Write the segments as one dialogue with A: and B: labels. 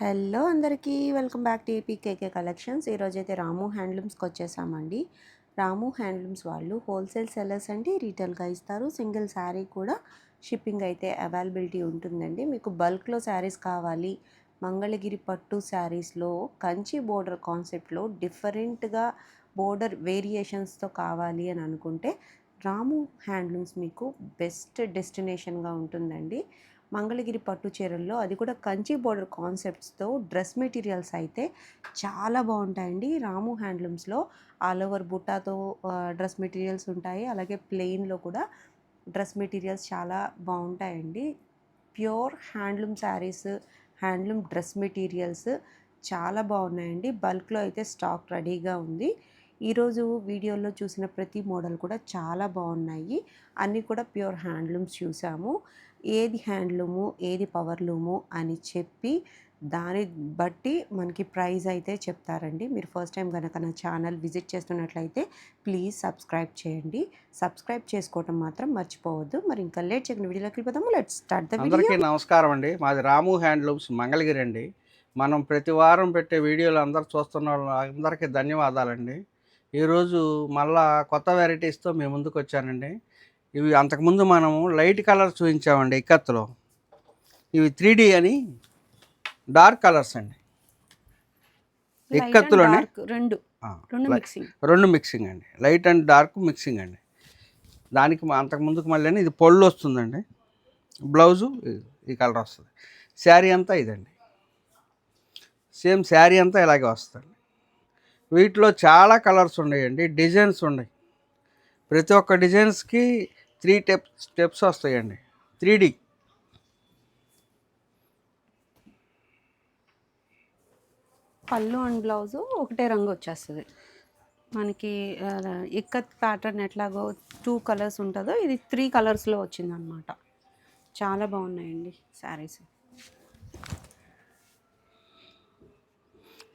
A: Hello అందరికీ. Welcome back to AP KK collections. ఈరోజు అయితే రాము హ్యాండ్లూమ్స్కి వచ్చేసామండి. రాము హ్యాండ్లూమ్స్ వాళ్ళు హోల్సేల్ సెల్లర్స్ అండి రీటైల్గా ఇస్తారు. సింగిల్ శారీ కూడా షిప్పింగ్ అయితే అవైలబిలిటీ ఉంటుందండి. మీకు బల్క్లో శారీస్ కావాలి మంగళగిరి పట్టు శారీస్లో కంచి బోర్డర్ కాన్సెప్ట్లో డిఫరెంట్గా బోర్డర్ వేరియేషన్స్తో కావాలి అని అనుకుంటే రాము హ్యాండ్లూమ్స్ మీకు బెస్ట్ డెస్టినేషన్గా ఉంటుందండి. మంగళగిరి పట్టు చీరల్లో అది కూడా కంచి బోర్డర్ కాన్సెప్ట్స్తో డ్రెస్ మెటీరియల్స్ అయితే చాలా బాగుంటాయండి. రాము హ్యాండ్లూమ్స్లో ఆల్ ఓవర్ బుట్టాతో డ్రెస్ మెటీరియల్స్ ఉంటాయి. అలాగే ప్లెయిన్లో కూడా డ్రెస్ మెటీరియల్స్ చాలా బాగుంటాయండి. Pure handloom saris handloom dress materials చాలా బాగున్నాయండి. బల్క్లో అయితే స్టాక్ రెడీగా ఉంది. ఈరోజు వీడియోలో చూసిన ప్రతి మోడల్ కూడా చాలా బాగున్నాయి. అన్నీ కూడా ప్యూర్ హ్యాండ్లూమ్స్ చూసాము. ఏది హ్యాండ్లూము ఏది పవర్లూము అని చెప్పి దాన్ని బట్టి మనకి ప్రైస్ అయితే చెప్తారండి. మీరు ఫస్ట్ టైం కనుక నా ఛానల్ విజిట్ చేస్తున్నట్లయితే ప్లీజ్ సబ్స్క్రైబ్ చేయండి. సబ్స్క్రైబ్ చేసుకోవటం మాత్రం మర్చిపోవద్దు. మరి ఇంకా లేట్ చేయకుండా వీడియోలోకి వెళ్ళిపోదాము. లెట్ స్టార్ట్ ద
B: అందరికీ నమస్కారం అండి. మాది రాము హ్యాండ్లూమ్స్ మంగళగిరి అండి. మనం ప్రతి వారం పెట్టే వీడియోలు అందరు చూస్తున్న వాళ్ళు అందరికీ ధన్యవాదాలండి. ఈరోజు మళ్ళా కొత్త వెరైటీస్తో మేము ముందుకు వచ్చానండి. ఇవి అంతకుముందు మనము లైట్ కలర్ చూపించామండి ఇక్కత్తులో. ఇవి త్రీ అని డార్క్ కలర్స్ అండి. ఇక్కత్తులోనే
A: రెండు. రెండు మిక్సింగ్
B: రెండు మిక్సింగ్ అండి. లైట్ అండ్ డార్క్ మిక్సింగ్ అండి. దానికి మా- అంతకు ముందుకు మళ్ళీ ఇది పొళ్ళు వస్తుందండి. బ్లౌజు ఈ- ఈ కలర్ వస్తుంది. శారీ అంతా ఇదండి. సేమ్ శారీ అంతా ఇలాగే వస్తుంది. వీటిలో చాలా కలర్స్ ఉన్నాయండి. డిజైన్స్ ఉన్నాయి. ప్రతి ఒక్క డిజైన్స్కి త్రీ టెప్ స్టెప్స్ వస్తాయండి. Three D.
A: Pallu and blouse ఒకటే రంగు వచ్చేస్తుంది. మనకి ఇక్కత్ ప్యాటర్న్ ఎట్లాగో టూ కలర్స్ ఉంటుందో ఇది త్రీ కలర్స్లో వచ్చిందనమాట. చాలా బాగున్నాయండి శారీస్.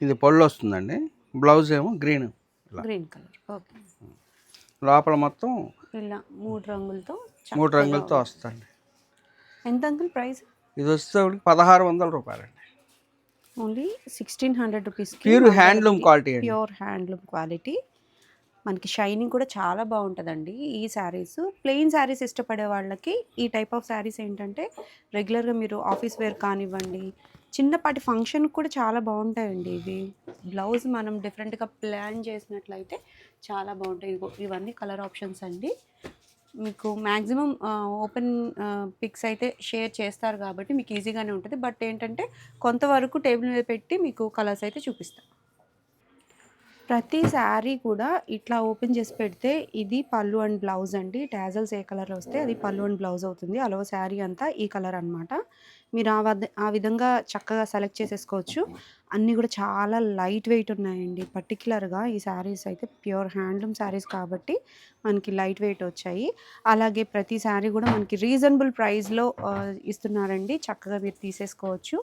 B: ఇది పొళ్ళు వస్తుందండి. బ్లౌజ్ ఏమో గ్రీన్.
A: Green colour. ఓకే.
B: లోపల మొత్తం
A: ఇలా మూడు రంగులతో
B: మూడు రంగులతో. వస్తుంది
A: ఎంత అంకుల్ ప్రైస్?
B: ఇది వచ్చేటప్పటికి పదహారు వందల రూపాయలండి.
A: Only sixteen hundred rupees
B: pure handloom quality
A: pure handloom quality. మనకి షైనింగ్ కూడా చాలా బాగుంటుందండి ఈ శారీస్. ప్లెయిన్ శారీస్ ఇష్టపడే వాళ్ళకి ఈ టైప్ ఆఫ్ శారీస్ ఏంటంటే రెగ్యులర్గా మీరు ఆఫీస్ వేర్ కానివ్వండి చిన్నపాటి ఫంక్షన్ కూడా చాలా బాగుంటాయండి ఇవి. బ్లౌజ్ మనం డిఫరెంట్గా ప్లాన్ చేసినట్లయితే చాలా బాగుంటాయి. ఇవన్నీ కలర్ ఆప్షన్స్ అండి. మీకు మ్యాక్సిమం ఓపెన్ పిక్స్ అయితే షేర్ చేస్తారు కాబట్టి మీకు ఈజీగానే ఉంటుంది. బట్ ఏంటంటే కొంతవరకు టేబుల్ మీద పెట్టి మీకు కలర్స్ అయితే చూపిస్తాను ప్రతి శారీ కూడా ఇట్లా ఓపెన్ చేసి పెడితే ఇది పళ్ళు అండ్ బ్లౌజ్ అండి. టాజల్స్ ఏ కలర్ వస్తే అది పళ్ళు అండ్ బ్లౌజ్ అవుతుంది. అలవ శారీ అంతా ఈ కలర్ అనమాట మీరు ఆ వద్ద ఆ విధంగా చక్కగా సెలెక్ట్ చేసేసుకోవచ్చు. అన్నీ కూడా చాలా లైట్ వెయిట్ ఉన్నాయండి. పర్టికులర్గా ఈ శారీస్ అయితే ప్యూర్ హ్యాండ్లూమ్ శారీస్ కాబట్టి మనకి లైట్ వెయిట్ వచ్చాయి. అలాగే ప్రతి శారీ కూడా మనకి రీజనబుల్ ప్రైస్లో ఇస్తున్నారండి. చక్కగా మీరు తీసేసుకోవచ్చు.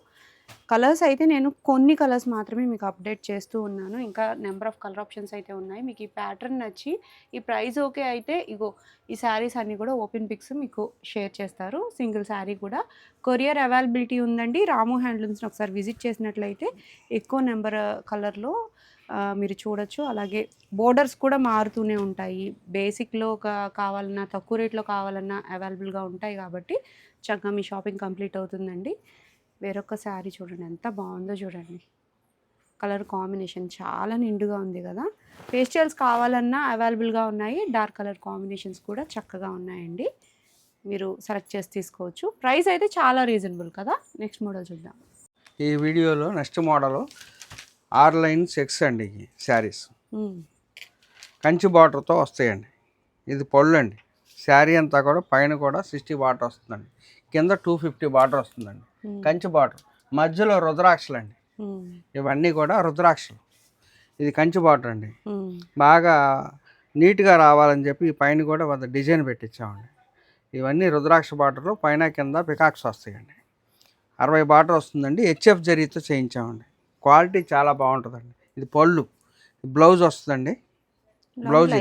A: కలర్స్ అయితే నేను కొన్ని కలర్స్ మాత్రమే మీకు అప్డేట్ చేస్తూ ఉన్నాను. ఇంకా నెంబర్ ఆఫ్ కలర్ ఆప్షన్స్ అయితే ఉన్నాయి. మీకు ఈ ప్యాటర్న్ నచ్చి ఈ ప్రైస్ ఓకే అయితే ఇగో ఈ శారీస్ అన్నీ కూడా ఓపెన్ పిక్స్ మీకు షేర్ చేస్తారు. సింగిల్ శారీ కూడా. కొరియర్ అవైలబిలిటీ ఉందండి. రాము హ్యాండ్లూమ్స్ని ఒకసారి విజిట్ చేసినట్లయితే ఎక్కువ నెంబర్ కలర్లో మీరు చూడొచ్చు. అలాగే బోర్డర్స్ కూడా మారుతూనే ఉంటాయి. బేసిక్లో ఒక కావాలన్నా తక్కువ రేట్లో కావాలన్నా అవైలబుల్గా ఉంటాయి కాబట్టి చక్కగా మీ షాపింగ్ కంప్లీట్ అవుతుందండి. వేరొక శారీ చూడండి ఎంత బాగుందో చూడండి. కలర్ కాంబినేషన్ చాలా నిండుగా ఉంది కదా. ఫేస్టియల్స్ కావాలన్నా అవైలబుల్గా ఉన్నాయి డార్క్ కలర్ కాంబినేషన్స్ కూడా చక్కగా ఉన్నాయండి. మీరు సెలెక్ట్ చేసి తీసుకోవచ్చు. ప్రైస్ అయితే చాలా రీజనబుల్ కదా. నెక్స్ట్ మోడల్ చూద్దాం.
B: ఈ వీడియోలో నెక్స్ట్ మోడల్ ఆర్ లైన్ సెక్స్ అండి శారీస్. కంచి బార్డర్తో వస్తాయండి. ఇది పళ్ళు అండి. శారీ అంతా కూడా పైన కూడా సిక్స్టీ బార్డర్ వస్తుందండి. కింద టూ ఫిఫ్టీ బార్డర్ వస్తుందండి. కంచి బార్డర్ మధ్యలో రుద్రాక్షలు అండి. ఇవన్నీ కూడా రుద్రాక్షలు. ఇది కంచి బార్డర్ అండి. బాగా నీట్గా రావాలని చెప్పి ఈ పైన కూడా కొంత డిజైన్ పెట్టించామండి ఇవన్నీ రుద్రాక్ష బార్డర్లు పైన కింద పికాక్స్ వస్తాయండి. అరవై బార్డర్ వస్తుందండి. హెచ్ఎఫ్ జరీతో చేయించామండి. క్వాలిటీ చాలా బాగుంటుందండి. ఇది పళ్ళు. బ్లౌజ్ వస్తుందండి. బ్లౌజ్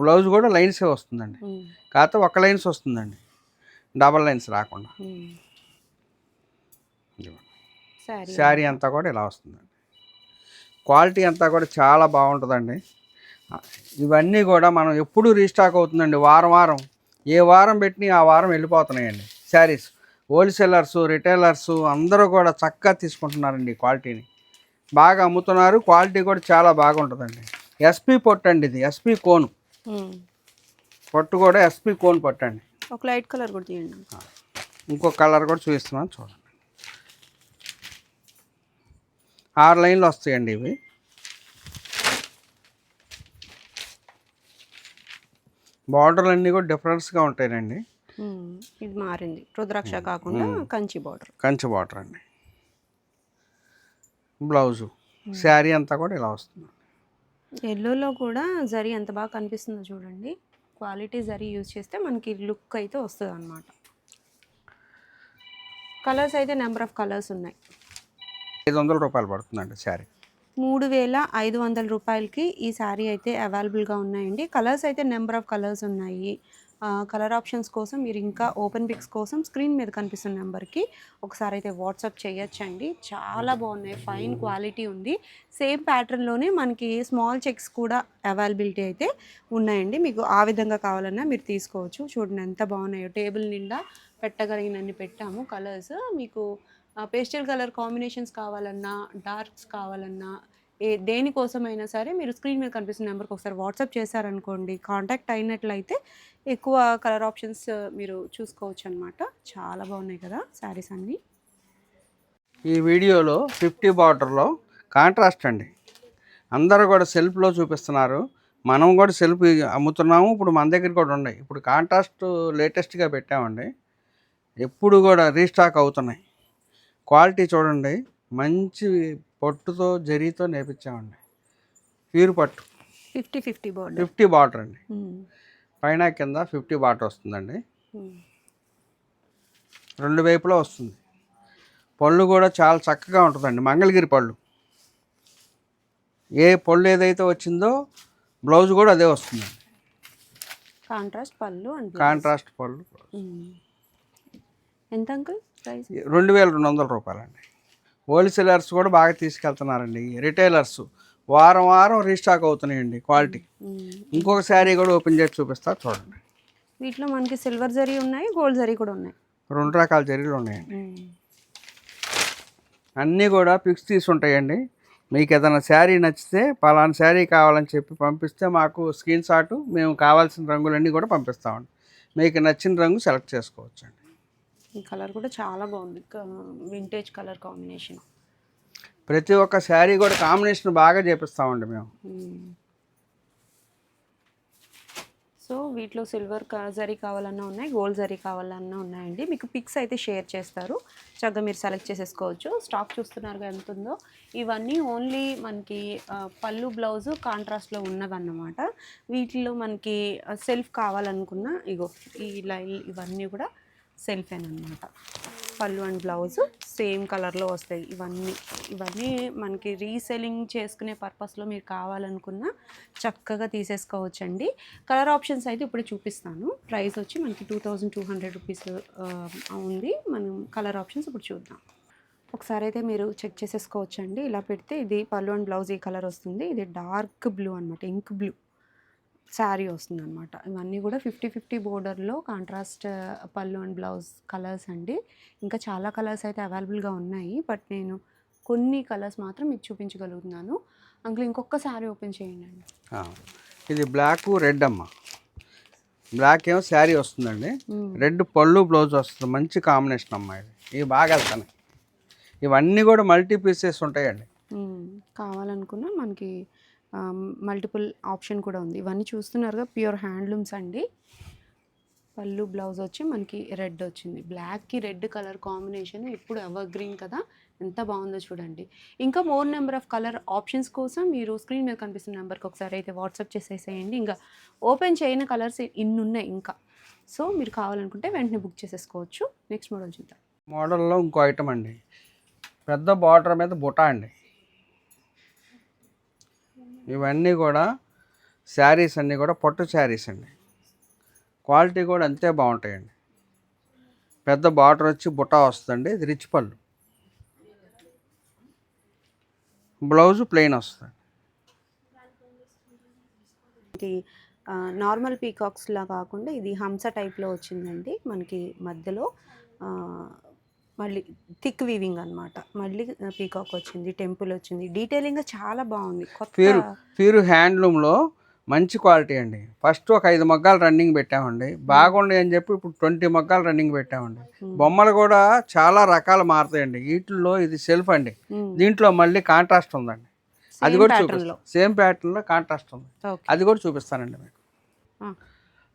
B: బ్లౌజ్ కూడా లైన్సే వస్తుందండి. కాకపోతే ఒక లైన్స్ వస్తుందండి. డబల్ లైన్స్ రాకుండా.
A: శారీ
B: అంతా కూడా ఇలా వస్తుందండి. క్వాలిటీ అంతా కూడా చాలా బాగుంటుందండి. ఇవన్నీ కూడా మనం ఎప్పుడు రీస్టాక్ అవుతుందండి వారం వారం. ఏ వారం పెట్టినా ఆ వారం వెళ్ళిపోతున్నాయండి శారీస్. హోల్సేలర్స్ రిటైలర్స్ అందరూ కూడా చక్కగా తీసుకుంటున్నారండి క్వాలిటీని. బాగా అమ్ముతున్నారు. క్వాలిటీ కూడా చాలా బాగుంటుందండి. ఎస్పీ పొట్టు అండి ఇది. SP cone. పొట్టు కూడా ఎస్పీ కోన్ పొట్టు అండి
A: ఒక లైట్ కలర్ కూడా తీయండి.
B: ఇంకో కలర్ కూడా చూపిస్తున్నాను చూడండి. ఆరు లైన్లు వస్తాయండి ఇవి. బార్డర్లు అన్నీ కూడా డిఫరెన్స్గా ఉంటాయండి.
A: ఇది మారింది. రుద్రాక్ష కాకుండా కంచి బార్డర్
B: కంచి బార్డర్ అండి. బ్లౌజు శారీ అంతా కూడా ఇలా వస్తుంది.
A: ఎల్లోలో కూడా జరీ ఎంత బాగా కనిపిస్తుందో చూడండి. క్వాలిటీ జరీ యూజ్ చేస్తే మనకి లుక్ అయితే వస్తుంది అనమాట కలర్స్ అయితే నెంబర్ ఆఫ్ కలర్స్ ఉన్నాయి.
B: ఐదు వందల రూపాయలు పడుతుందండి శారీ.
A: మూడు వేల ఐదు వందల రూపాయలకి ఈ శారీ అయితే అవైలబుల్గా ఉన్నాయండి. కలర్స్ అయితే నెంబర్ ఆఫ్ కలర్స్ ఉన్నాయి. కలర్ ఆప్షన్స్ కోసం మీరు ఇంకా ఓపెన్ పిక్స్ కోసం స్క్రీన్ మీద కనిపిస్తున్న నెంబర్కి ఒకసారి అయితే వాట్సాప్ చేయొచ్చండి. చాలా బాగున్నాయి. ఫైన్ క్వాలిటీ ఉంది. సేమ్ ప్యాటర్న్లోనే మనకి స్మాల్ చెక్స్ కూడా అవైలబిలిటీ అయితే ఉన్నాయండి. మీకు ఆ విధంగా కావాలన్నా మీరు తీసుకోవచ్చు. చూడండి ఎంత బాగున్నాయో. టేబుల్ నిండా పెట్టగలిగినన్ని పెట్టాము. కలర్స్ మీకు పేస్టల్ కలర్ కాంబినేషన్స్ కావాలన్నా డార్క్స్ కావాలన్నా ఏ దేనికోసమైనా సరే మీరు స్క్రీన్ మీద కనిపిస్తున్న నెంబర్కి ఒకసారి వాట్సాప్ చేశారనుకోండి కాంటాక్ట్ అయినట్లయితే ఎక్కువ కలర్ ఆప్షన్స్ మీరు చూసుకోవచ్చు అనమాట చాలా బాగున్నాయి కదా శారీస్ అన్నీ.
B: ఈ వీడియోలో ఫిఫ్టీ బార్డర్లో కాంట్రాస్ట్ అండి. అందరూ కూడా సెల్ఫ్లో చూపిస్తున్నారు. మనం కూడా సెల్ఫ్ అమ్ముతున్నాము. ఇప్పుడు మన దగ్గర కూడా ఉన్నాయి. ఇప్పుడు కాంట్రాస్ట్ లేటెస్ట్గా పెట్టామండి. ఎప్పుడు కూడా రీస్టాక్ అవుతున్నాయి. క్వాలిటీ చూడండి. మంచి పొట్టుతో జరీతో నేర్పించామండి. ప్యూర్ పట్టు.
A: Fifty fifty board
B: fifty border అండి. పైన కింద ఫిఫ్టీ బార్డర్ వస్తుందండి. రెండు వైపులా వస్తుంది. పళ్ళు కూడా చాలా చక్కగా ఉంటుందండి. మంగళగిరి పళ్ళు. ఏ పళ్ళు ఏదైతే వచ్చిందో బ్లౌజ్ కూడా అదే వస్తుందండి.
A: కాంట్రాస్ట్ పళ్ళు
B: కాంట్రాస్ట్ పళ్ళు.
A: ఎంత అంకుల్? ప్రైస్
B: రెండు వేల రెండు వందల రూపాయలండి. హోల్సేలర్స్ కూడా బాగా తీసుకెళ్తున్నారండి. రిటైలర్స్ వారం వారం రీస్టాక్ అవుతున్నాయండి క్వాలిటీ. ఇంకొక శారీ కూడా ఓపెన్ చేసి చూపిస్తా చూడండి.
A: వీటిలో మనకి సిల్వర్ జరీ ఉన్నాయి గోల్డ్ జరీ కూడా ఉన్నాయి.
B: రెండు రకాల జరీలు ఉన్నాయండి. అన్నీ కూడా పిక్స్ తీసి ఉంటాయండి. మీకు ఏదైనా శారీ నచ్చితే పలానా శారీ కావాలని చెప్పి పంపిస్తే మాకు స్క్రీన్ షాట్ మేము కావాల్సిన రంగులన్నీ కూడా పంపిస్తామండి. మీకు నచ్చిన రంగు సెలెక్ట్ చేసుకోవచ్చు అండి
A: ఈ కలర్ కూడా చాలా బాగుంది. Vintage colour combination.
B: ప్రతి ఒక్క శారీ కూడా కాంబినేషన్ బాగా చేపిస్తామండి మేము.
A: సో వీటిలో సిల్వర్ జరీ కావాలన్నా ఉన్నాయి గోల్డ్ జరీ కావాలన్నా ఉన్నాయండి. మీకు పిక్స్ అయితే షేర్ చేస్తారు. చక్కగా మీరు సెలెక్ట్ చేసేసుకోవచ్చు. స్టాక్ చూస్తున్నారుగా ఎంత ఉందో ఇవన్నీ ఓన్లీ మనకి పళ్ళు బ్లౌజు కాంట్రాస్ట్లో ఉన్నవన్నమాట. వీటిలో మనకి సెల్ఫ్ కావాలనుకున్న ఇగో ఈ లైన్ ఇవన్నీ కూడా సెల్ఫేనమాట పళ్ళు అండ్ బ్లౌజ్ సేమ్ కలర్లో వస్తాయి ఇవన్నీ. ఇవన్నీ మనకి రీసెల్లింగ్ చేసుకునే పర్పస్లో మీరు కావాలనుకున్న చక్కగా తీసేసుకోవచ్చండి. కలర్ ఆప్షన్స్ అయితే ఇప్పుడు చూపిస్తాను. ప్రైస్ వచ్చి మనకి two thousand two hundred rupees ఉంది. మనం కలర్ ఆప్షన్స్ ఇప్పుడు చూద్దాం. ఒకసారి అయితే మీరు చెక్ చేసేసుకోవచ్చండి. ఇలా పెడితే ఇది పళ్ళు అండ్ బ్లౌజ్ ఈ కలర్ వస్తుంది. ఇది డార్క్ బ్లూ అనమాట ఇంక్ బ్లూ శారీ వస్తుంది అనమాట ఇవన్నీ కూడా ఫిఫ్టీ ఫిఫ్టీ బోర్డర్లో కాంట్రాస్ట్ పళ్ళు అండ్ బ్లౌజ్ కలర్స్ అండి. ఇంకా చాలా కలర్స్ అయితే అవైలబుల్గా ఉన్నాయి. బట్ నేను కొన్ని కలర్స్ మాత్రం మీకు చూపించగలుగుతున్నాను. అంకుల్ ఇంకొక శారీ ఓపెన్ చేయండి అండి
B: ఇది బ్లాక్ రెడ్ అమ్మ. బ్లాక్ ఏమో శారీ వస్తుందండి. రెడ్ పళ్ళు బ్లౌజ్ వస్తుంది. మంచి కాంబినేషన్ అమ్మ ఇది. ఇవి బాగా వెళ్తున్నాయి ఇవన్నీ కూడా మల్టీ పీసెస్ ఉంటాయండి.
A: కావాలనుకున్నా మనకి మల్టిపుల్ ఆప్షన్ కూడా ఉంది. ఇవన్నీ చూస్తున్నారుగా ప్యూర్ హ్యాండ్లూమ్స్ అండి. పళ్ళు బ్లౌజ్ వచ్చి మనకి రెడ్ వచ్చింది. బ్లాక్కి రెడ్ కలర్ కాంబినేషన్ ఎప్పుడు ఎవర్ గ్రీన్ కదా ఎంత బాగుందో చూడండి. ఇంకా more number of colour options కోసం మీరు స్క్రీన్ మీద కనిపిస్తున్న నెంబర్కి ఒకసారి అయితే వాట్సాప్ చేసేసేయండి. ఇంకా ఓపెన్ చేయని కలర్స్ ఇన్ని ఉన్నాయి ఇంకా. సో మీరు కావాలనుకుంటే వెంటనే బుక్ చేసేసుకోవచ్చు. నెక్స్ట్ మోడల్ చూద్దాం.
B: మోడల్లో ఇంకో ఐటమ్ అండి. పెద్ద బార్డర్ మీద బుటా అండి. ఇవన్నీ కూడా శారీస్ అన్నీ కూడా పట్టు శారీస్ అండి. క్వాలిటీ కూడా అంతే బాగుంటాయండి. పెద్ద బార్డర్ వచ్చి బుటా వస్తుందండి ఇది రిచ్ పళ్ళు. బ్లౌజ్ ప్లెయిన్ వస్తుంది.
A: ఇది నార్మల్ పీకాక్స్లా కాకుండా ఇది హంస టైప్లో వచ్చిందండి మనకి మధ్యలో. మళ్ళీ థిక్ వీవింగ్ అన్నమాట. మళ్ళీ పీకాక్ వచ్చింది టెంపుల్ వచ్చింది. డీటెయిలింగ్ చాలా బాగుంది. కొత్త
B: ప్యూర్ హ్యాండ్లూమ్లో మంచి క్వాలిటీ అండి. ఫస్ట్ ఒక ఐదు మగ్గాలు రన్నింగ్ పెట్టామండి. బాగుండి అని చెప్పి ఇప్పుడు ట్వంటీ మగ్గాలు రన్నింగ్ పెట్టామండి. బొమ్మలు కూడా చాలా రకాలు మారుతాయండి. వీటిల్లో ఇది సెల్ఫ్ అండి. దీంట్లో మళ్ళీ కాంట్రాస్ట్ ఉందండి. అది కూడా చూపిస్తాను సేమ్ ప్యాటర్న్లో కాంట్రాస్ట్ ఉంది. అది కూడా చూపిస్తానండి మీకు.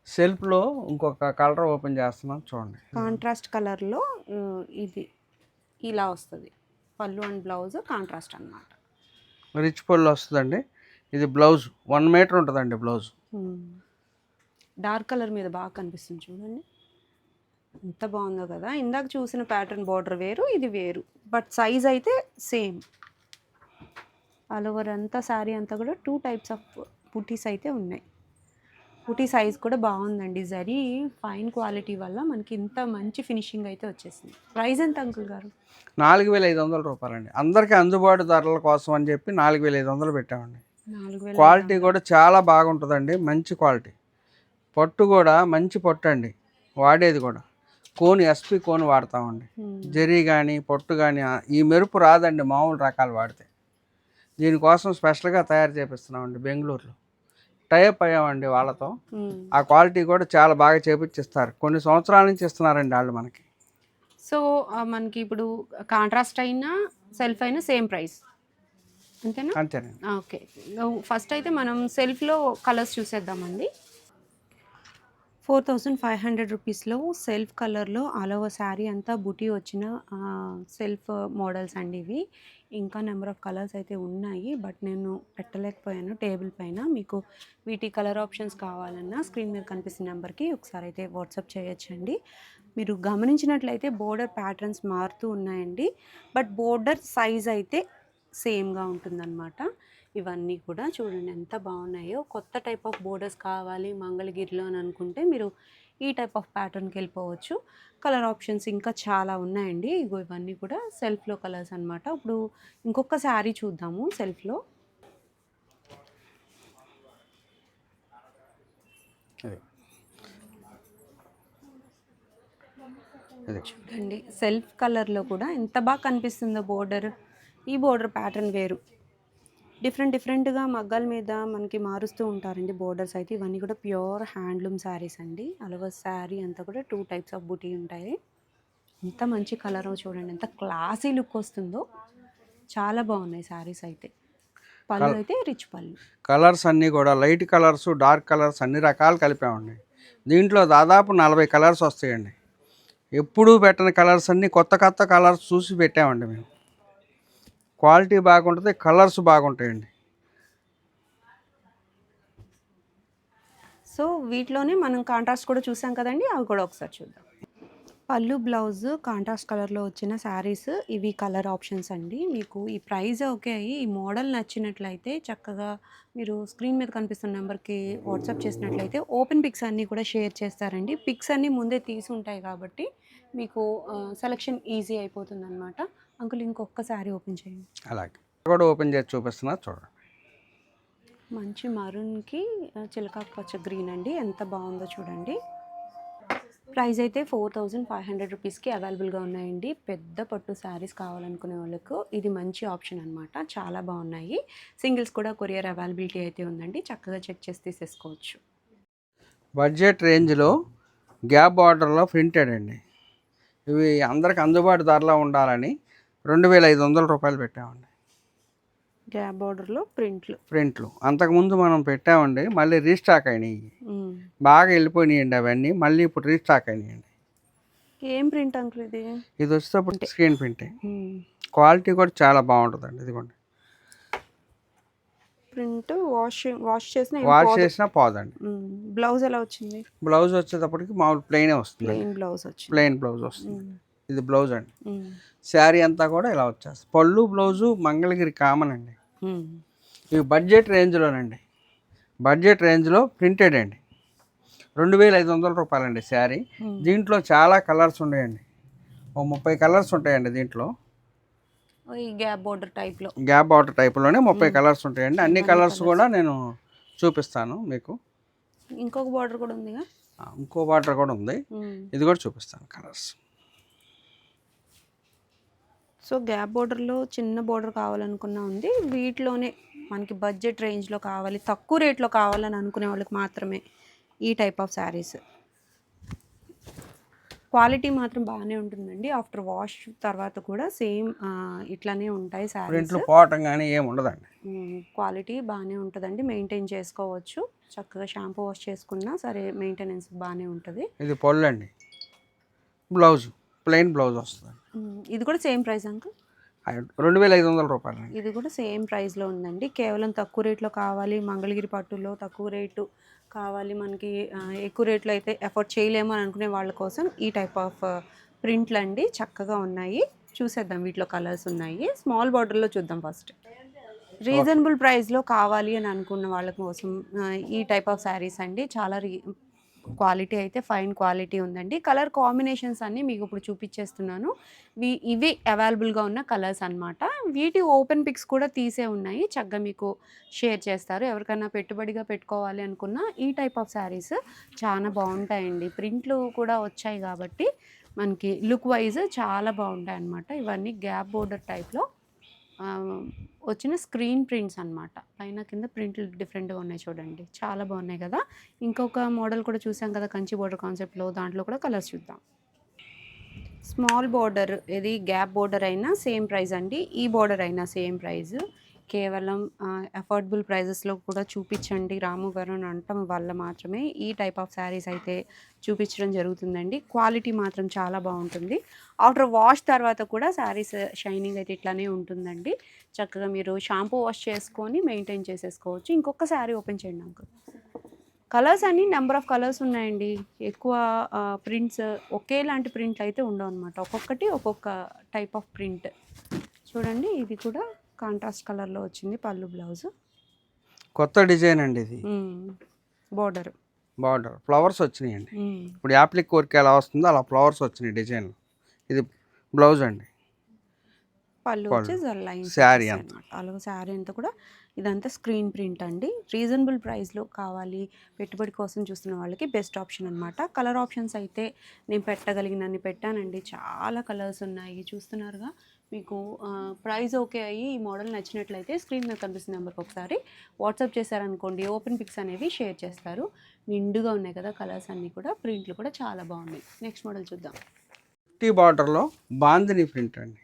B: సెల్ఫ్లో ఇంకొక కలర్ ఓపెన్ చేస్తున్నాం చూడండి.
A: కాంట్రాస్ట్ కలర్లో ఇది ఇలా వస్తుంది. పళ్ళు అండ్ బ్లౌజ్ కాంట్రాస్ట్ అన్నమాట.
B: రిచ్ పళ్ళు వస్తుందండి. ఇది బ్లౌజ్. వన్ మీటర్ ఉంటుందండి బ్లౌజ్.
A: డార్క్ కలర్ మీద బాగా కనిపిస్తుంది చూడండి. ఎంత బాగుందో కదా. ఇందాక చూసిన ప్యాటర్న్ బార్డర్ వేరు ఇది వేరు. బట్ సైజ్ అయితే సేమ్. ఆల్ ఓవర్ అంతా శారీ అంతా కూడా టూ టైప్స్ ఆఫ్ పుటీస్ అయితే ఉన్నాయి. పుటీ సైజ్ కూడా బాగుందండి. జరీ ఫైన్ క్వాలిటీ వల్ల మనకి ఇంత మంచి ఫినిషింగ్ అయితే వచ్చేసింది. ప్రైస్ ఎంత అంకుల్ గారు?
B: నాలుగు వేల ఐదు వందల రూపాయలండి. అందరికీ అందుబాటు ధరల కోసం అని చెప్పి నాలుగు వేల ఐదు వందలు పెట్టామండి. క్వాలిటీ కూడా చాలా బాగుంటుందండి. మంచి క్వాలిటీ. పట్టు కూడా మంచి పట్టు అండి. వాడేది కూడా. కోన్ ఎస్పి కోన్ వాడతామండి. జరీ కానీ పొట్టు కానీ ఈ మెరుపు రాదండి మామూలు రకాలు వాడితే. దీనికోసం స్పెషల్గా తయారు చేపిస్తున్నామండి బెంగళూరులో. టైప్ అయ్యామండి వాళ్ళతో. ఆ క్వాలిటీ కూడా చాలా బాగా చేపించిస్తారు. కొన్ని సంవత్సరాల నుంచి ఇస్తున్నారండి వాళ్ళు మనకి.
A: సో మనకి ఇప్పుడు కాంట్రాస్ట్ అయినా సెల్ఫ్ అయినా సేమ్ ప్రైస్. అంతేనా?
B: అంతేనండి.
A: ఓకే. ఫస్ట్ అయితే మనం సెల్ఫ్లో కలర్స్ చూసేద్దామండి. ఫోర్ థౌజండ్ ఫైవ్ హండ్రెడ్ రూపీస్లో సెల్ఫ్ కలర్లో ఆల్ ఓవర్ శారీ అంతా బుటీ వచ్చిన సెల్ఫ్ మోడల్స్ అండి ఇవి. ఇంకా నెంబర్ ఆఫ్ కలర్స్ అయితే ఉన్నాయి. బట్ నేను పెట్టలేకపోయాను టేబుల్ పైన. మీకు వీటి కలర్ ఆప్షన్స్ కావాలన్నా స్క్రీన్ మీద కనిపిస్తున్న నెంబర్కి ఒకసారి అయితే వాట్సాప్ చేయొచ్చండి. మీరు గమనించినట్లయితే బోర్డర్ ప్యాటర్న్స్ మారుతూ ఉన్నాయండి. బట్ బోర్డర్ సైజ్ అయితే సేమ్గా ఉంటుందన్నమాట. ఇవన్నీ కూడా చూడండి ఎంత బాగున్నాయో. కొత్త టైప్ ఆఫ్ బోర్డర్స్ కావాలి మంగళగిరిలో అని అనుకుంటే మీరు ఈ టైప్ ఆఫ్ ప్యాటర్న్కి వెళ్ళిపోవచ్చు. కలర్ ఆప్షన్స్ ఇంకా చాలా ఉన్నాయండి. ఇగో ఇవన్నీ కూడా సెల్ఫ్లో కలర్స్ అన్నమాట. ఇప్పుడు ఇంకొక శారీ చూద్దాము సెల్ఫ్లో. చూడండి సెల్ఫ్ కలర్లో కూడా ఎంత బాగా కనిపిస్తుందో బోర్డర్ ఈ బోర్డర్ ప్యాటర్న్ వేరు. డిఫరెంట్ డిఫరెంట్గా మగ్గాల మీద మనకి మారుస్తూ ఉంటారండి బోర్డర్స్ అయితే. ఇవన్నీ కూడా ప్యూర్ హ్యాండ్లూమ్ శారీస్ అండి. అలవ శారీ అంతా కూడా టూ టైప్స్ ఆఫ్ బుటీ ఉంటాయి. ఎంత మంచి కలర్ చూడండి ఎంత క్లాసీ లుక్ వస్తుందో. చాలా బాగున్నాయి శారీస్ అయితే. పళ్ళు అయితే రిచ్ పళ్ళు.
B: కలర్స్ అన్నీ కూడా లైట్ కలర్స్ డార్క్ కలర్స్ అన్ని రకాలు కలిపామండి. దీంట్లో దాదాపు నలభై కలర్స్ వస్తాయండి. ఎప్పుడూ పెట్టని కలర్స్ అన్నీ కొత్త కొత్త కలర్స్ చూసి పెట్టామండి మేము. క్వాలిటీ బాగుంటుంది కలర్స్ బాగుంటాయండి.
A: సో వీటిలోనే మనం కాంట్రాస్ట్ కూడా చూసాం కదండి అవి కూడా ఒకసారి చూద్దాం. పళ్ళు బ్లౌజ్ కాంట్రాస్ట్ కలర్లో వచ్చిన శారీస్ ఇవి కలర్ ఆప్షన్స్ అండి. మీకు ఈ ప్రైస్ ఓకే అయ్యి ఈ మోడల్ నచ్చినట్లయితే చక్కగా మీరు స్క్రీన్ మీద కనిపిస్తున్న నెంబర్కి వాట్సాప్ చేసినట్లయితే ఓపెన్ పిక్స్ అన్నీ కూడా షేర్ చేస్తారండి. పిక్స్ అన్నీ ముందే తీసి ఉంటాయి కాబట్టి మీకు సెలెక్షన్ ఈజీ అయిపోతుంది అనమాట అంకుల్ ఇంకొక శారీ ఓపెన్ చేయండి.
B: అలాగే. కూడా ఓపెన్ చేసి చూపిస్తున్నా చూడండి.
A: మంచి మరూన్కి చిలకా పచ్చ గ్రీన్ అండి. ఎంత బాగుందో చూడండి. ప్రైస్ అయితే ఫోర్ థౌజండ్ ఫైవ్ హండ్రెడ్ రూపీస్కి అవైలబుల్గా ఉన్నాయండి. పెద్ద పట్టు శారీస్ కావాలనుకునే వాళ్ళకు ఇది మంచి ఆప్షన్ అనమాట చాలా బాగున్నాయి. సింగిల్స్ కూడా కొరియర్ అవైలబిలిటీ అయితే ఉందండి. చక్కగా చెక్ చేసి తీసేసుకోవచ్చు.
B: బడ్జెట్ రేంజ్లో గ్యాప్ బార్డర్లో ప్రింటెడ్ అండి. ఇవి అందరికి అందుబాటు ధరలో ఉండాలని రెండు వేల ఐదు వందల రూపాయలు పెట్టామండి.
A: గ్యాప్ బార్డర్లో ప్రింట్లు.
B: ప్రింట్లు. అంతకుముందు మనం పెట్టామండి మళ్ళీ రీస్టాక్ అయినాయి. బాగా వెళ్ళిపోయినాయండి అవన్నీ మళ్ళీ ఇప్పుడు రీస్టాక్ అయినాయండి.
A: ఏం ప్రింట్ అంకుల్ ఇది?
B: ఇది వచ్చేటప్పుడు స్క్రీన్ ప్రింటే. క్వాలిటీ కూడా చాలా బాగుంటుందండి ఇదిగోండి.
A: ప్రింట్ వాష్ వాష్ చేసిన
B: వాష్ చేసినా పోదండి.
A: బ్లౌజ్ ఎలా వచ్చింది?
B: బ్లౌజ్ వచ్చేటప్పటికి మామూలు ప్లెయినే వస్తుంది.
A: ప్లెయిన్ బ్లౌజ్ వచ్చింది.
B: ప్లెయిన్ బ్లౌజ్ వస్తుంది. ఇది బ్లౌజ్ అండి. శారీ అంతా కూడా ఇలా వచ్చేస్తుంది. పళ్ళు బ్లౌజు మంగళగిరి కామన్ అండి. ఇవి బడ్జెట్ రేంజ్లోనండి. బడ్జెట్ రేంజ్లో ప్రింటెడ్ అండి. రెండు వేల ఐదు వందల రూపాయలండి శారీ. దీంట్లో చాలా కలర్స్ ఉన్నాయండి. ఓ ముప్పై కలర్స్ ఉంటాయండి దీంట్లో.
A: గ్యాప్ బోర్డర్ టైప్లో.
B: గ్యాప్ బార్డర్ టైప్లోనే ముప్పై. కలర్స్ ఉంటాయండి. అన్ని కలర్స్. కూడా నేను చూపిస్తాను మీకు.
A: ఇంకొక బోర్డర్ కూడా ఉందిగా?
B: ఆ, ఇంకో బార్డర్ కూడా ఉంది. ఇది కూడా చూపిస్తాను కలర్స్.
A: సో గ్యాప్ బోర్డర్లో చిన్న బోర్డర్ కావాలనుకున్నా ఉంది. వీటిలోనే మనకి బడ్జెట్ రేంజ్లో కావాలి తక్కువ రేట్లో కావాలని అనుకునే వాళ్ళకి మాత్రమే ఈ టైప్ ఆఫ్ శారీస్. క్వాలిటీ మాత్రం బాగానే ఉంటుందండి. ఆఫ్టర్ వాష్ తర్వాత కూడా సేమ్ ఇట్లానే ఉంటాయి శారీస్.
B: పోవటం కానీ ఏమి ఉండదండి.
A: క్వాలిటీ బాగానే ఉంటుందండి. మెయింటైన్ చేసుకోవచ్చు. చక్కగా షాంపూ వాష్ చేసుకున్నా సరే మెయింటెనెన్స్ బాగానే ఉంటుంది.
B: ఇది పళ్ళు అండి. బ్లౌజ్ ప్లెయిన్ బ్లౌజ్ వస్తుంది.
A: ఇది కూడా సేమ్ ప్రైస్ అంకుల్?
B: రెండు వేల ఐదు వందల రూపాయలు
A: ఇది కూడా సేమ్ ప్రైస్లో ఉందండి. కేవలం తక్కువ రేట్లో కావాలి మంగళగిరి పట్టులో తక్కువ రేటు కావాలి మనకి ఎక్కువ రేట్లో అయితే ఎఫోర్డ్ చేయలేము అని అనుకునే వాళ్ళ కోసం ఈ టైప్ ఆఫ్ ప్రింట్లు అండి చక్కగా ఉన్నాయి. చూసేద్దాం వీటిలో కలర్స్ ఉన్నాయి. స్మాల్ బార్డర్లో చూద్దాం ఫస్ట్ రీజనబుల్ ప్రైస్లో కావాలి అని అనుకున్న వాళ్ళ కోసం ఈ టైప్ ఆఫ్ శారీస్ అండి. చాలా రీ క్వాలిటీ అయితే ఫైన్ క్వాలిటీ ఉందండి. కలర్ కాంబినేషన్స్ అన్నీ మీకు ఇప్పుడు చూపించేస్తున్నాను ఇవి అవైలబుల్గా ఉన్న కలర్స్ అన్నమాట. వీటి ఓపెన్ పిక్స్ కూడా తీసే ఉన్నాయి. చక్కగా మీకు షేర్ చేస్తారు. ఎవరికైనా పెట్టుబడిగా పెట్టుకోవాలి అనుకున్న ఈ టైప్ ఆఫ్ శారీస్ చాలా బాగుంటాయండి. ప్రింట్లు కూడా వచ్చాయి కాబట్టి మనకి లుక్ వైజ్ చాలా బాగుంటాయి అన్నమాట ఇవన్నీ గ్యాప్ బోర్డర్ టైప్లో. వచ్చిన స్క్రీన్ ప్రింట్స్ అన్నమాట. పైన కింద ప్రింట్లు డిఫరెంట్గా ఉన్నాయి చూడండి. చాలా బాగున్నాయి కదా. ఇంకొక మోడల్ కూడా చూసాం కదా కంచి బోర్డర్ కాన్సెప్ట్లో దాంట్లో కూడా కలర్స్ చూద్దాం. స్మాల్ బోర్డర్ ఇది గ్యాప్ బోర్డర్ అయినా సేమ్ ప్రైస్ అండి. ఈ బోర్డర్ అయినా సేమ్ ప్రైస్ కేవలం అఫోర్డబుల్ ప్రైజెస్లో కూడా చూపించండి రాము గారు అనటం వల్ల మాత్రమే ఈ టైప్ ఆఫ్ శారీస్ అయితే చూపించడం జరుగుతుందండి. క్వాలిటీ మాత్రం చాలా బాగుంటుంది. ఆఫ్టర్ వాష్ తర్వాత కూడా శారీస్ షైనింగ్ uh, అయితే ఇట్లానే ఉంటుందండి. చక్కగా మీరు షాంపూ వాష్ చేసుకొని మెయింటైన్ చేసేసుకోవచ్చు. ఇంకొక శారీ ఓపెన్ చేయండి అంకుల్ కలర్స్ అన్ని నెంబర్ ఆఫ్ కలర్స్ ఉన్నాయండి. ఎక్కువ ప్రింట్స్ ఒకేలాంటి ప్రింట్ అయితే ఉండవు అనమాట ఒక్కొక్కటి ఒక్కొక్క టైప్ ఆఫ్ ప్రింట్ చూడండి ఇది కూడా కాంట్రాస్ట్ కలర్లో వచ్చింది పళ్ళు బ్లౌజ్.
B: కొత్త డిజైన్ అండి ఇది.
A: బోర్డర్.
B: బార్డర్. ఫ్లవర్స్ వచ్చినాయండి. ఇప్పుడు యాప్లిక్ కోరిక ఎలా వస్తుందో అలా ఫ్లవర్స్ వచ్చినాయి డిజైన్ ఇది బ్లౌజ్ అండి.
A: పళ్ళు. వచ్చి
B: శారీ.
A: అలాగే శారీ అంతా కూడా ఇదంతా స్క్రీన్ ప్రింట్ అండి. రీజనబుల్ ప్రైస్లో కావాలి పెట్టుబడి కోసం చూస్తున్న వాళ్ళకి బెస్ట్ ఆప్షన్ అనమాట కలర్ ఆప్షన్స్ అయితే నేను పెట్టగలిగినన్ని పెట్టానండి. చాలా కలర్స్ ఉన్నాయి. చూస్తున్నారుగా. మీకు ప్రైస్ ఓకే అయ్యి ఈ మోడల్ నచ్చినట్లయితే స్క్రీన్ మీద కనిపిస్తున్న నెంబర్కి ఒకసారి వాట్సాప్ చేశారనుకోండి ఓపెన్ పిక్స్ అనేవి షేర్ చేస్తారు. నిండుగా ఉన్నాయి కదా కలర్స్ అన్నీ కూడా ప్రింట్లు కూడా చాలా బాగున్నాయి. నెక్స్ట్ మోడల్ చూద్దాం.
B: టీ బార్డర్లో బాందిని ప్రింట్ అండి.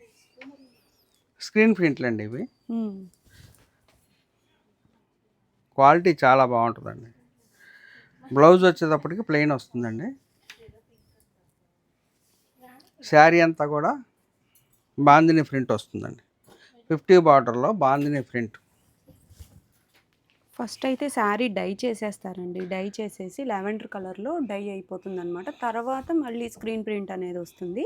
B: స్క్రీన్ ప్రింట్లు అండి ఇవి. క్వాలిటీ చాలా బాగుంటుందండి. బ్లౌజ్ వచ్చేటప్పటికి ప్లెయిన్ వస్తుందండి. శారీ అంతా కూడా బాందిని ప్రింట్ వస్తుందండి. ఫిఫ్టీ బార్డర్లో బాందిని ప్రింట్.
A: ఫస్ట్ అయితే శారీ డై చేసేస్తారండి. డై చేసేసి లెవెండర్ కలర్లో డై అయిపోతుంది అనమాట తర్వాత మళ్ళీ స్క్రీన్ ప్రింట్ అనేది వస్తుంది.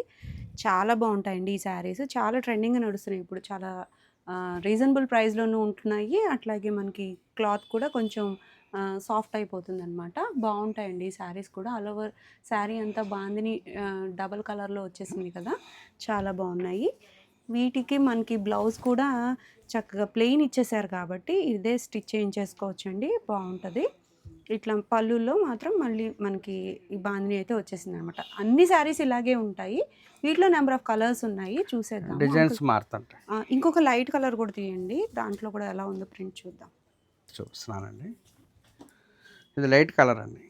A: చాలా బాగుంటాయండి ఈ శారీస్. చాలా ట్రెండింగ్ నడుస్తున్నాయి ఇప్పుడు. చాలా రీజనబుల్ ప్రైస్లోనూ ఉంటున్నాయి. అట్లాగే మనకి క్లాత్ కూడా కొంచెం సాఫ్ట్ అయిపోతుంది అనమాట బాగుంటాయండి ఈ శారీస్ కూడా. ఆల్ ఓవర్ శారీ అంతా బాందిని డబల్ కలర్లో వచ్చేసింది కదా. చాలా బాగున్నాయి. వీటికి మనకి బ్లౌజ్ కూడా చక్కగా ప్లెయిన్ ఇచ్చేసారు కాబట్టి ఇదే స్టిచ్ చేయించేసుకోవచ్చండి బాగుంటుంది. ఇట్లా పళ్ళుల్లో మాత్రం మళ్ళీ మనకి ఈ బాందిని అయితే వచ్చేసింది అనమాట అన్ని శారీస్ ఇలాగే ఉంటాయి. వీటిలో నెంబర్ ఆఫ్ కలర్స్ ఉన్నాయి. చూసేద్దాం.
B: డిజైన్స్ మారుతుంటాయి.
A: ఇంకొక లైట్ కలర్ కూడా తీయండి. దాంట్లో కూడా ఎలా ఉందో ప్రింట్ చూద్దాం.
B: చూపిస్తున్నానండి ఇది లైట్ కలర్ అండి.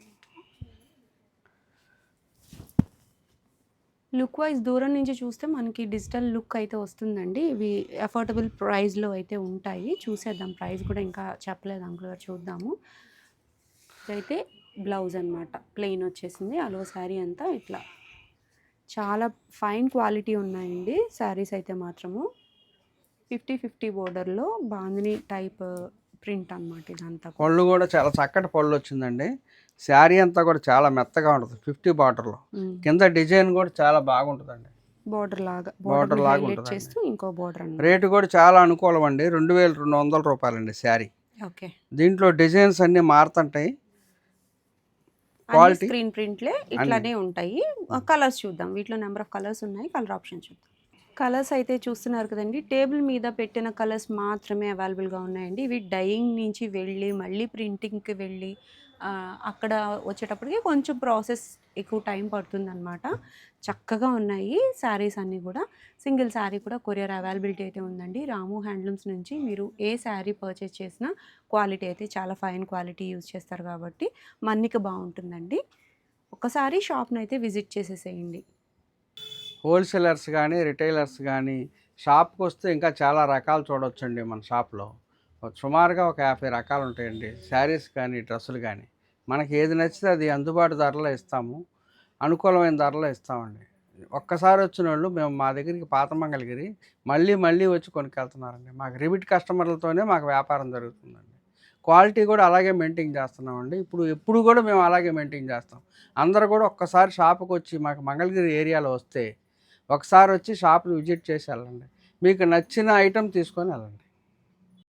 A: లుక్ వైజ్ దూరం నుంచి చూస్తే మనకి డిజిటల్ లుక్ అయితే వస్తుందండి. ఇవి అఫోర్డబుల్ ప్రైస్లో అయితే ఉంటాయి. చూసేద్దాం. ప్రైస్ కూడా ఇంకా చెప్పలేదు అంకుల్ గారు. చూద్దాము. ఇదైతే బ్లౌజ్ అనమాట ప్లెయిన్ వచ్చేసింది. అలో శారీ అంతా ఇట్లా. చాలా ఫైన్ క్వాలిటీ ఉన్నాయండి. శారీస్ అయితే మాత్రము. ఫిఫ్టీ ఫిఫ్టీ బోర్డర్లో బాందిని టైప్ ప్రింట్ అనమాట ఇదంతా.
B: పళ్ళు కూడా చాలా చక్కటి పళ్ళు వచ్చిందండి. శారీ అంతా కూడా చాలా మెత్తగా ఉంటుంది ఫిఫ్టీ బార్డర్లో. కింద డిజైన్ కూడా చాలా బాగుంటుందండి.
A: బోర్డర్ లాగా బోర్డర్
B: లాగా.
A: చేస్తూ ఇంకో బోర్డర్
B: రేటు కూడా చాలా అనుకూలం అండి రెండు వేల రెండు వందల రూపాయలండి శారీ.
A: ఓకే.
B: దీంట్లో డిజైన్స్ అన్నీ మారుతుంటాయి. Quality?
A: స్క్రీన్ ప్రింట్లే ఇట్లానే ఉంటాయి. కలర్స్ చూద్దాం వీటిలో నెంబర్ ఆఫ్ కలర్స్ ఉన్నాయి కలర్ ఆప్షన్ చూద్దాం. కలర్స్ అయితే చూస్తున్నారు కదండి. టేబుల్ మీద పెట్టిన కలర్స్ మాత్రమే అవైలబుల్గా ఉన్నాయండి. ఇవి డయింగ్ నుంచి వెళ్ళి మళ్ళీ ప్రింటింగ్కి వెళ్ళి అక్కడ వచ్చేటప్పటికి కొంచెం ప్రాసెస్ ఎక్కువ టైం పడుతుందన్నమాట. చక్కగా ఉన్నాయి శారీస్ అన్నీ కూడా. సింగిల్ శారీ కూడా కొరియర్ అవైలబిలిటీ అయితే ఉందండి. రాము హ్యాండ్లూమ్స్ నుంచి మీరు ఏ శారీ పర్చేస్ చేసినా క్వాలిటీ అయితే చాలా ఫైన్ క్వాలిటీ యూజ్ చేస్తారు కాబట్టి మన్నిక బాగుంటుందండి. ఒకసారి షాప్ని అయితే విజిట్ చేసేసేయండి.
B: హోల్సేలర్స్ కానీ రిటైలర్స్ కానీ షాప్కి వస్తే ఇంకా చాలా రకాలు చూడొచ్చండి మన షాప్లో. సుమారుగా ఒక యాభై రకాలు ఉంటాయండి. శారీస్ కానీ డ్రెస్సులు కానీ మనకి ఏది నచ్చితే అది అందుబాటు ధరలో ఇస్తాము. అనుకూలమైన ధరలో ఇస్తామండి. ఒక్కసారి వచ్చిన వాళ్ళు మేము మా దగ్గరికి పాత మంగళగిరి మళ్ళీ మళ్ళీ వచ్చి కొనుక్కెళ్తున్నారండి. మాకు రిపీట్ కస్టమర్లతోనే మాకు వ్యాపారం జరుగుతుందండి. క్వాలిటీ కూడా అలాగే మెయింటైన్ చేస్తున్నామండి. ఇప్పుడు ఎప్పుడు కూడా మేము అలాగే మెయింటైన్ చేస్తాం. అందరూ కూడా ఒక్కసారి షాప్కి వచ్చి మాకు మంగళగిరి ఏరియాలో వస్తే ఒకసారి వచ్చి షాప్ని విజిట్ చేసి వెళ్ళండి. మీకు నచ్చిన ఐటెం తీసుకొని వెళ్ళండి.